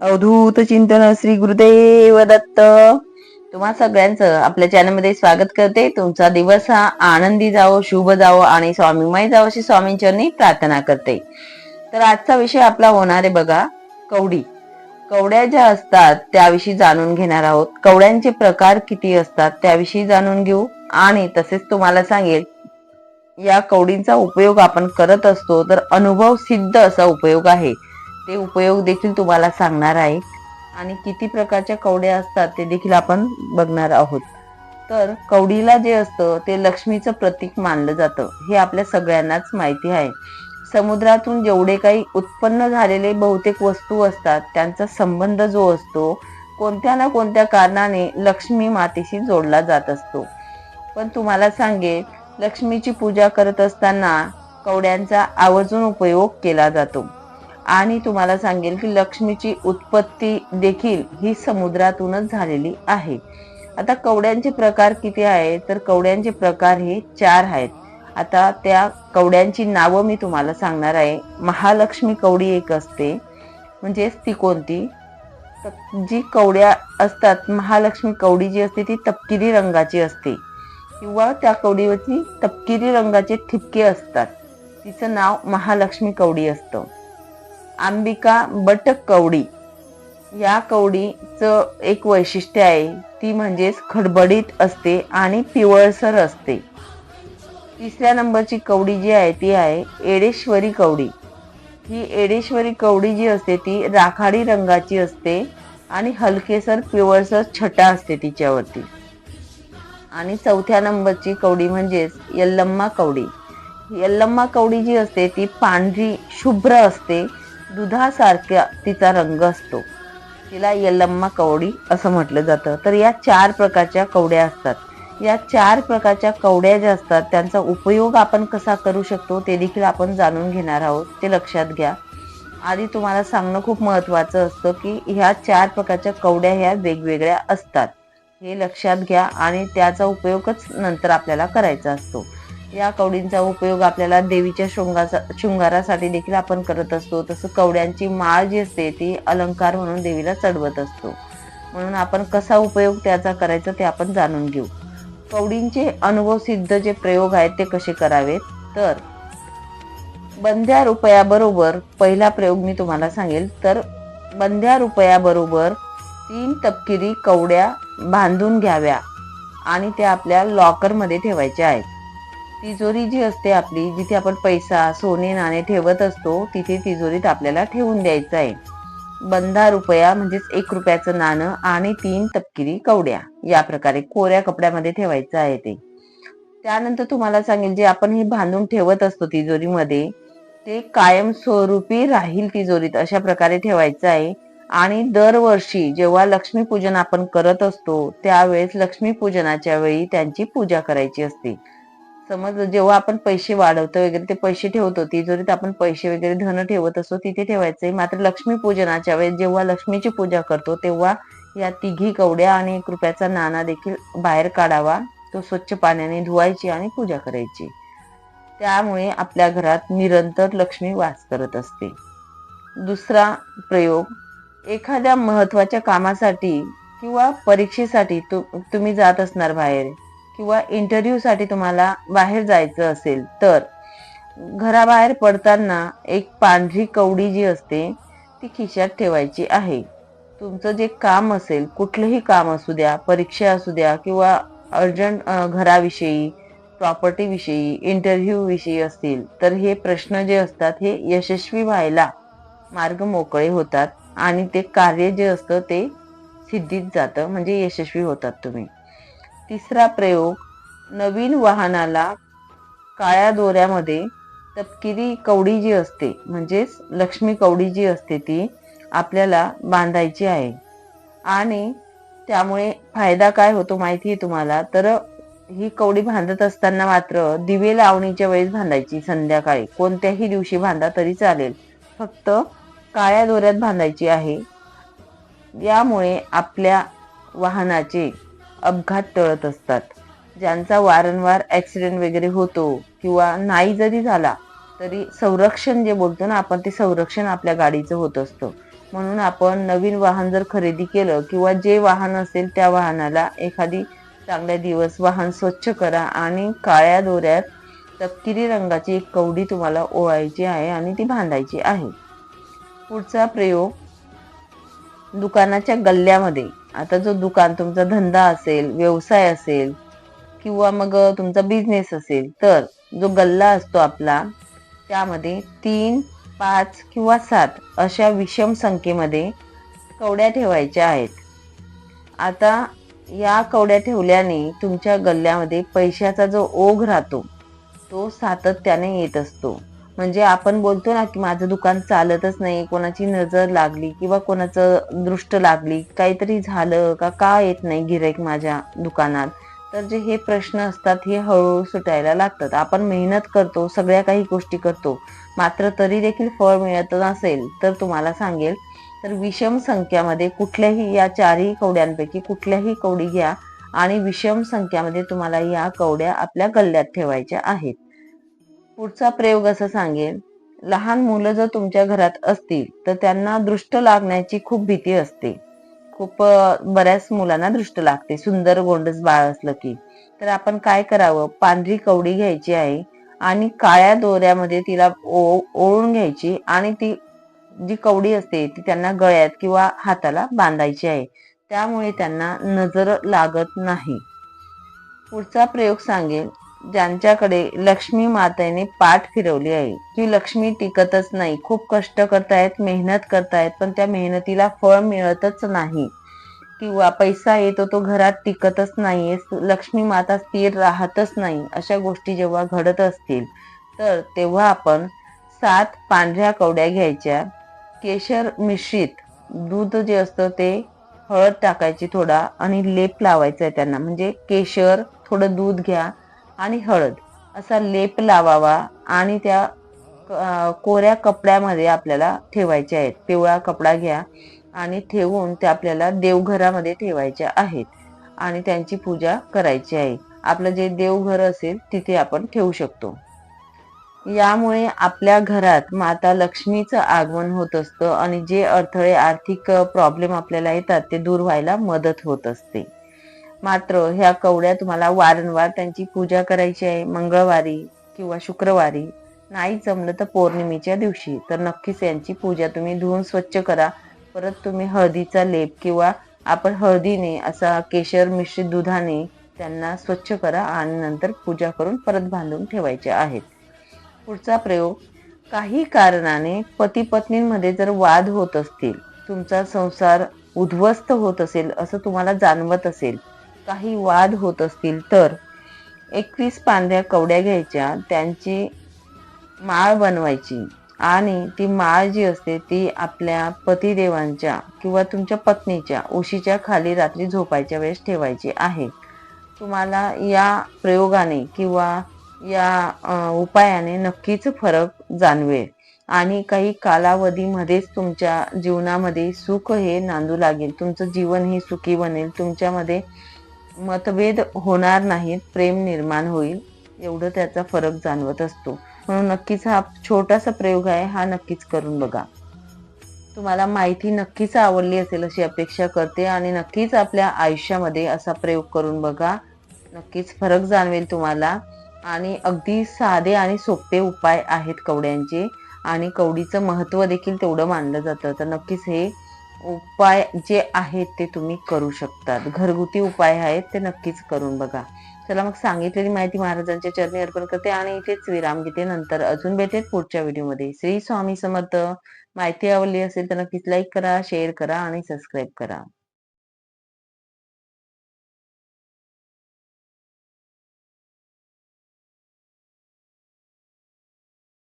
अवधूत चिंतन श्री गुरुदेव दत्त. तुम्हा सगळ्यांचं आपल्या चॅनलमध्ये स्वागत करते. तुमचा दिवस हा आनंदी जावो शुभ जावो आणि स्वामीमय जावो अशी स्वामींचरणी प्रार्थना करते. तर आजचा विषय आपला होणार आहे बघा कवडी. कवड्या ज्या असतात त्याविषयी जाणून घेणार आहोत. कवड्यांचे प्रकार किती असतात त्याविषयी जाणून घेऊ आणि तसेच तुम्हाला सांगेल या कवडींचा उपयोग आपण करत असतो तर अनुभव सिद्ध असा उपयोग आहे. ते उपयोग देखील तुम्हाला सांगणार आहे. आणि किती प्रकारच्या कवड्या असतात ते देखील आपण बघणार आहोत. तर कवडीला जे असतं ते लक्ष्मीचं प्रतीक मानलं जातं. हे आपल्या सगळ्यांनाच माहिती आहे. समुद्रातून जेवढे काही उत्पन्न झालेले बहुतेक वस्तू असतात त्यांचा संबंध जो असतो कोणत्या ना कोणत्या कारणाने लक्ष्मी मातेशी जोडला जात असतो. पण तुम्हाला सांगेल लक्ष्मीची पूजा करत असताना कवड्यांचा आवर्जून उपयोग केला जातो. आणि तुम्हाला सांगेल की लक्ष्मीची उत्पत्ती देखील ही समुद्रातूनच झालेली आहे. आता कवड्यांचे प्रकार किती आहेत तर कवड्यांचे प्रकार हे चार आहेत. आता त्या कवड्यांची नावं मी तुम्हाला सांगणार आहे. महालक्ष्मी कवडी एक असते. म्हणजेच ती कोणती? जी कवड्या असतात महालक्ष्मी कवडी जी असते ती तपकिरी रंगाची असते. किंवा त्या कवडीवरती तपकिरी रंगाचे ठिपके असतात. तिचं नाव महालक्ष्मी कवडी असतं. अंबिका बटक कवडी. या कवडीचं एक वैशिष्ट्य आहे ती म्हणजेच खडबडीत असते आणि पिवळसर असते. तिसऱ्या नंबरची कवडी जी आहे ती आहे एडेश्वरी कवडी. ही एडेश्वरी कवडी जी असते ती राखाडी रंगाची असते आणि हलकेसर पिवळसर छटा असते तिच्यावरती. आणि चौथ्या नंबरची कवडी म्हणजेच यल्लम्मा कवडी. यल्लम्मा कवडी जी असते ती पांढरी शुभ्र असते दुधासारख्या तिचा रंग असतो. तिला यल्लम्मा कवडी असं म्हटलं जातं. तर या चार प्रकारच्या कवड्या असतात. या चार प्रकारच्या कवड्या ज्या असतात त्यांचा उपयोग आपण कसा करू शकतो ते देखील आपण जाणून घेणार आहोत. ते लक्षात घ्या. आधी तुम्हाला सांगणं खूप महत्त्वाचं असतं की ह्या चार प्रकारच्या कवड्या ह्या वेगवेगळ्या असतात. हे लक्षात घ्या आणि त्याचा उपयोगच नंतर आपल्याला करायचा असतो. या कवडींचा उपयोग आपल्याला देवीच्या शृंगाचा शृंगारासाठी देखील आपण करत असतो. तसं कवड्यांची माळ जी असते ती अलंकार म्हणून देवीला चढवत असतो. म्हणून आपण कसा उपयोग त्याचा करायचा ते आपण जाणून घेऊ. कवडींचे अनुभव सिद्ध जे प्रयोग आहेत ते कसे करावेत? तर बंध्या रुपयाबरोबर पहिला प्रयोग मी तुम्हाला सांगेल. तर बंध्या रुपयाबरोबर तीन तपकिरी कवड्या बांधून घ्याव्या आणि त्या आपल्या लॉकरमध्ये ठेवायच्या आहेत. तिजोरी जी असते आपली जिथे आपण पैसा सोने नाणे ठेवत असतो तिथे तिजोरीत आपल्याला ठेवून द्यायचं आहे. बंधा रुपया म्हणजेच एक रुपयाचं नाणं आणि तीन तपकिरी कवड्या या प्रकारे कोऱ्या कपड्यामध्ये ठेवायचं आहे ते. त्यानंतर तुम्हाला सांगेल जे आपण हे बांधून ठेवत असतो तिजोरीमध्ये ते कायम स्वरूपी राहील तिजोरीत अशा प्रकारे ठेवायचं आहे. आणि दरवर्षी जेव्हा लक्ष्मीपूजन आपण करत असतो त्यावेळेस लक्ष्मीपूजनाच्या वेळी त्यांची पूजा करायची असते. समज जेव्हा आपण पैसे वाढवतो वगैरे ते पैसे ठेवतो तिजोरीत आपण पैसे वगैरे धन ठेवत असतो तिथे ठेवायचे. मात्र लक्ष्मी पूजनाच्या वेळेस जेव्हा लक्ष्मीची पूजा करतो तेव्हा या तिघी कवड्या आणि एक रुपयाचा नाणा देखील बाहेर काढावा. तो स्वच्छ पाण्याने धुवायची आणि पूजा करायची. त्यामुळे आपल्या घरात निरंतर लक्ष्मी वास करत असते. दुसरा प्रयोग एखाद्या महत्त्वाच्या कामासाठी किंवा परीक्षेसाठी तु तुम्ही जात असणार बाहेर. किंवा इंटरव्ह्यूसाठी तुम्हाला बाहेर जायचं असेल तर घराबाहेर पडताना एक पांढरी कवडी जी असते ती खिशात ठेवायची आहे. तुमचं जे काम असेल कुठलंही काम असू द्या परीक्षा असू द्या किंवा अर्जंट घराविषयी प्रॉपर्टीविषयी इंटरव्ह्यूविषयी असतील तर हे प्रश्न जे असतात हे यशस्वी व्हायला मार्ग मोकळे होतात आणि ते कार्य जे असतं ते सिद्धीत जातं म्हणजे यशस्वी होतात तुम्ही. तिसरा प्रयोग नवीन वाहनाला काळ्या दोऱ्यामध्ये तपकिरी कवडी जी असते म्हणजेच लक्ष्मी कवडी जी असते ती आपल्याला बांधायची आहे. आणि त्यामुळे फायदा काय होतो माहिती आहे तुम्हाला? तर ही कवडी बांधत असताना मात्र दिवे लावणीच्या वेळेस बांधायची संध्याकाळी. कोणत्याही दिवशी बांधा तरी चालेल. फक्त काळ्या दोऱ्यात बांधायची आहे. यामुळे आपल्या वाहनाचे अपघात टळत असतात. ज्यांचा वारंवार ॲक्सिडेंट वगैरे होतो किंवा नाही जरी झाला तरी संरक्षण जे बोलतो ना आपण ते संरक्षण आपल्या गाडीचं होत असतं. म्हणून आपण नवीन वाहन जर खरेदी केलं किंवा जे वाहन असेल त्या वाहनाला एखादी चांगल्या दिवस वाहन स्वच्छ करा आणि काळ्या दोऱ्यात तपकिरी रंगाची एक कवडी तुम्हाला ओळायची आहे आणि ती बांधायची आहे. पुढचा प्रयोग दुकानाच्या गल्ल्यामध्ये. आता जो दुकान तुमचा धंदा असेल व्यवसाय असेल किंवा मग तुमचा बिझनेस असेल तर जो गल्ला असतो आपला त्यामध्ये तीन पाच किंवा सात अशा विषम संख्येमध्ये कवड्या ठेवायच्या आहेत. आता या कवड्या ठेवल्याने तुमच्या गल्ल्यामध्ये पैशाचा जो ओघ राहतो तो सातत्याने येत असतो. म्हणजे आपण बोलतो ना की माझं दुकान चालतच नाही कोणाची नजर लागली किंवा कोणाचं दृष्ट लागली काहीतरी झालं का का येत नाही गिराईक माझ्या दुकानात. तर जे हे प्रश्न असतात हे हळूहळू सुटायला लागतात. आपण मेहनत करतो सगळ्या काही गोष्टी करतो मात्र तरी देखील फळ मिळत नसेल तर तुम्हाला सांगेल तर विषम संख्यामध्ये कुठल्याही या चारही कवड्यांपैकी कुठल्याही कवडी घ्या आणि विषम संख्यामध्ये तुम्हाला या कवड्या आपल्या गल्ल्यात ठेवायच्या आहेत. पुढचा प्रयोग असं सांगेल लहान मुलं जर तुमच्या घरात असतील तर त्यांना दृष्ट लागण्याची खूप भीती असते. खूप बऱ्याच मुलांना दृष्ट लागते. सुंदर गोंडस बाळ असलं की. तर आपण काय करावं? पांढरी कवडी घ्यायची आहे आणि काळ्या दोऱ्यामध्ये तिला ओळून घ्यायची आणि ती जी कवडी असते ती त्यांना गळ्यात किंवा हाताला बांधायची आहे. त्यामुळे त्यांना नजर लागत नाही. पुढचा प्रयोग सांगेल ज्यांच्याकडे लक्ष्मी मातेने पाठ फिरवली आहे. की लक्ष्मी टिकतच नाही खूप कष्ट करतायत मेहनत करतायत पण त्या मेहनतीला फळ मिळतच नाही. किंवा पैसा येतो तो घरात टिकतच नाहीये लक्ष्मी माता स्थिर राहतच नाही अशा गोष्टी जेव्हा घडत असतील तर तेव्हा आपण सात पांढऱ्या कवड्या घ्यायच्या. केशर मिश्रित दूध जे असतं ते हळद टाकायची थोडा आणि लेप लावायचा आहे त्यांना. म्हणजे केशर थोडं दूध घ्या आणि हळद असा लेप लावावा आणि त्या कोऱ्या कपड्यामध्ये आपल्याला ठेवायचे आहेत. पिवळा कपडा घ्या आणि ठेवून ते आपल्याला देवघरामध्ये ठेवायच्या आहेत आणि त्यांची पूजा करायची आहे. आपलं जे देवघर असेल तिथे आपण ठेवू शकतो. यामुळे आपल्या घरात माता लक्ष्मीचं आगमन होत असतं आणि जे अडथळे आर्थिक प्रॉब्लेम आपल्याला येतात ते दूर व्हायला मदत होत असते. मात्र ह्या कवड्या तुम्हाला वारंवार त्यांची पूजा करायची आहे मंगळवारी किंवा शुक्रवारी. नाही जमलं तर पौर्णिमेच्या दिवशी. तर नक्कीच यांची पूजा तुम्ही धुवून स्वच्छ करा. परत तुम्ही हळदीचा लेप किंवा आपण हळदीने असा केशर मिश्रित दुधाने त्यांना स्वच्छ करा आणि नंतर पूजा करून परत बांधून ठेवायचे आहेत. पुढचा प्रयोग काही कारणाने पती पत्नींमध्ये जर वाद होत असतील तुमचा संसार उद्ध्वस्त होत असेल असं तुम्हाला जाणवत असेल काही वाद होत असतील तर एकवीस पांढऱ्या कवड्या घ्यायच्या त्यांची माळ बनवायची आणि ती माळ जी असते ती आपल्या पतिदेवांच्या किंवा तुमच्या पत्नीच्या उशीच्या खाली रात्री झोपायच्या वेळेस ठेवायची आहे. तुम्हाला या प्रयोगाने किंवा या उपायाने नक्कीच फरक जाणवेल आणि काही कालावधीमध्येच तुमच्या जीवनामध्ये सुख हे नांदू लागेल. तुमचं जीवन हे सुखी बनेल. तुमच्यामध्ये मतभेद होणार नाहीत प्रेम निर्माण होईल एवढं त्याचा फरक जाणवत असतो. म्हणून नक्कीच हा छोटासा प्रयोग आहे हा नक्कीच करून बघा. तुम्हाला माहिती नक्कीच आवडली असेल अशी अपेक्षा करते आणि नक्कीच आपल्या आयुष्यामध्ये असा प्रयोग करून बघा. नक्कीच फरक जाणवेल तुम्हाला. आणि अगदी साधे आणि सोपे उपाय आहेत कवड्यांचे. आणि कवडीचं महत्त्व देखील तेवढं मानलं जातं. तर नक्कीच हे उपाय जे आहेत ते तुम्ही करू शकतात. घरगुती उपाय आहेत ते नक्कीच करून बघा. चला मग सांगितलेली माहिती महाराजांच्या चरणी अर्पण करते आणि इथेच विराम घेते. नंतर अजून भेटेल पुढच्या व्हिडिओमध्ये. श्री स्वामी समर्थ. माहिती आवडली असेल तर नक्कीच लाईक करा शेअर करा आणि सबस्क्राईब करा.